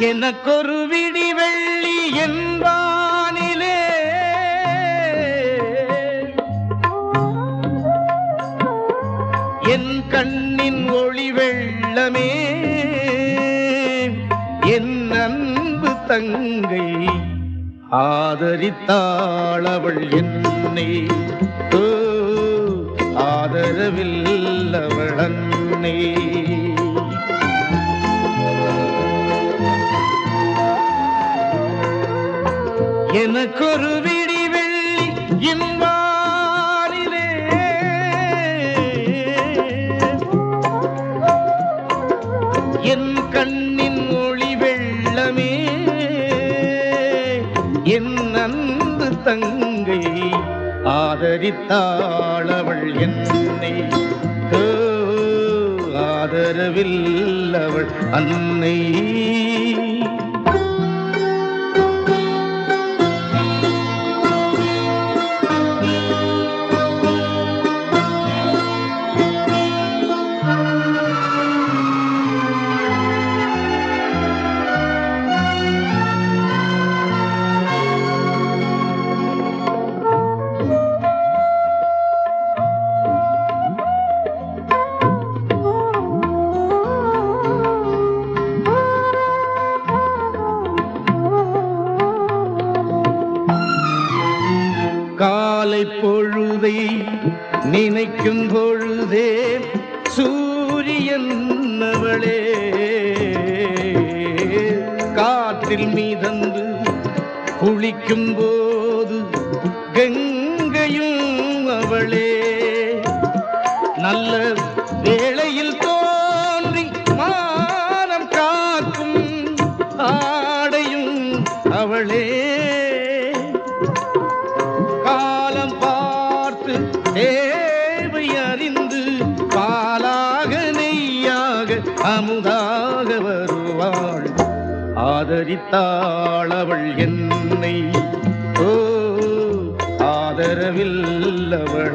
எனக்கொரு விடி வெள்ளி என்பானிலே என் கண்ணின் ஒளி வெள்ளமே. என் அன்பு தங்கை ஆதரித்தாள் அவள் என்னை ஆதரவில்லவள் அன்னை. உனக்கொரு விடி வெள்ளி இன்பாரிலே என் கண்ணின் ஒளி வெள்ளமே என் அன்பு தங்கை ஆதரித்தாளவள் என்னை. ஓ, ஆதரவில் அவள் அன்னை. காலை பொழுதை நினைக்கும் பொழுதே சூரியன் அவளே. காற்றில் மீதந்து குளிக்கும் போது கங்கையும் அவளே. நல்ல வேளையில் தோன்றி மானம் காக்கும் ஆடையும் அவளே. அமுதாக வருவாள். ஆதரித்தாள் அவள் என்னை. ஓ ஆதரவில் அவள்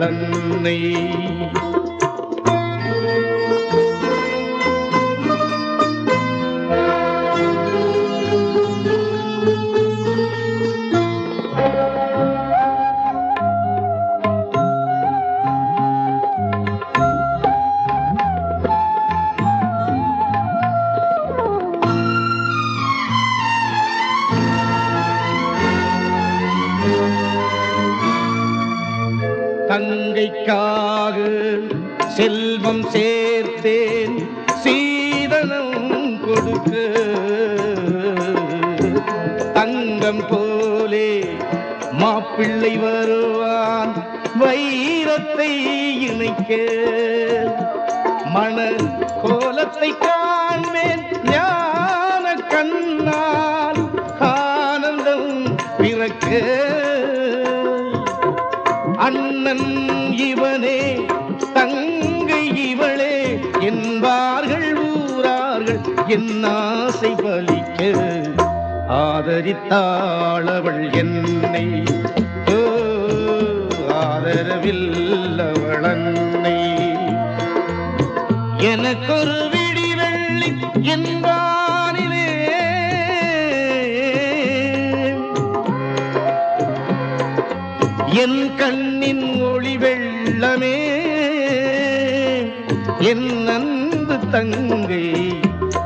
அன்னை செல்வம் சேர்த்தேன் சீதனம் கொடுக்க. தங்கம் போலே மாப்பிள்ளை வருவான் வைரத்தை இணைக்க. மண கோலத்தை காண்பேன் ஞான கண்ணால் ஆனந்தம் பிறக்க. அண்ணன் இவனே தங்கை இவளே என்பார்கள் ஊரார்கள் என் ஆசை பலிக்க ஆதரித்தாளவள் என்னை. ஓ, ஆதரவில் எனக்கொரு என் கண்ணின் ஒளி வெள்ளமே என் அன்பு தங்கை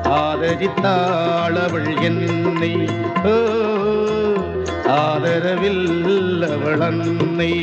ஆதரித்தாளவள் என்னை. ஓ, ஆதரவில் அவள் அன்னை.